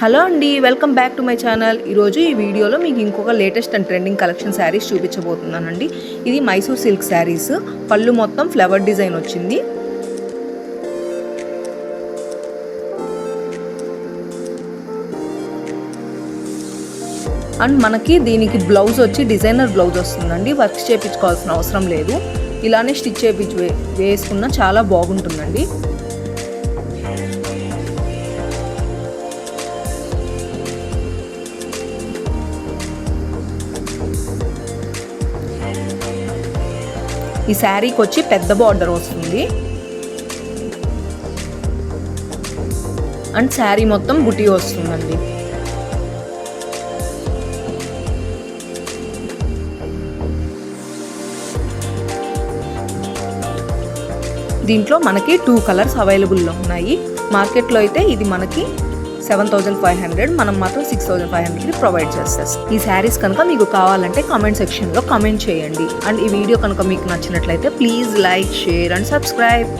Hello అండి welcome back to my channel. ఈరోజు ఈ వీడియోలో మీకు ఇంకొక latest and trending collection saris చూపించబోతున్నానండి. ఇది మైసూర్ సిల్క్ శారీస్. పళ్ళు మొత్తం ఫ్లవర్ డిజైన్ వచ్చింది. అండ్ మనకి దీనికి బ్లౌజ్ వచ్చి డిజైనర్ బ్లౌజ్ వస్తుందండి. వర్క్ చేయించుకోవాల్సిన అవసరం లేదు. ఇలానే స్టిచ్ చేయించి వేసుకున్న చాలా బాగుంటుందండి. ఈ శారీకి వచ్చి పెద్ద బార్డర్ వస్తుంది. అండ్ శారీ మొత్తం బుటీ వస్తుందండి. దీంట్లో మనకి టూ కలర్స్ అవైలబుల్లో ఉన్నాయి. మార్కెట్లో అయితే ఇది మనకి సెవెన్ థౌజండ్ ఫైవ్ హండ్రెడ్ మనం మాత్రం సిక్స్ థౌజండ్ ఫైవ్ హండ్రెడ్కి ప్రొవైడ్ చేస్తాం. ఈ శారీస్ కనుక మీకు కావాలంటే కామెంట్ సెక్షన్లో కామెంట్ చేయండి. అండ్ ఈ వీడియో కనుక మీకు నచ్చినట్లయితే please like share and subscribe.